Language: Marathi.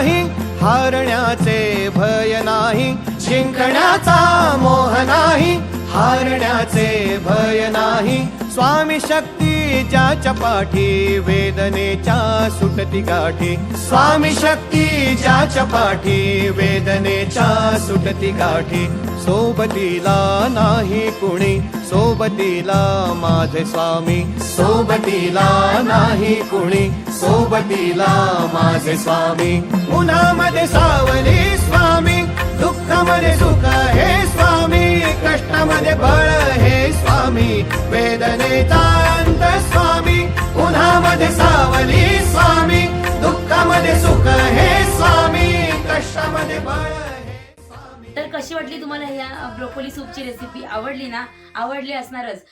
नाही हारण्याचे भय नाही जिंकण्याचा मोह नाही हारण्याचे भय नाही. स्वामी शक्ती ज्याच्या पाठी वेदने सुटती गाठी. स्वामी शक्ती ज्याच्या पाठी वेदनेच्या सुटती गाठी. सोबतीला नाही कुणी सोबतीला माझे स्वामी. सोबतीला नाही कुणी सोबतीला माझे स्वामी. उन्हामध्ये सावली स्वामी दुःखामध्ये सुख हे स्वामी. कष्टामध्ये बळ हे स्वामी. वेदनेचा अंत स्वामी. तर कशी वाटली तुम्हाला ह्या ब्रोकोली सूपची रेसिपी आवडली ना? आवडली असणारच.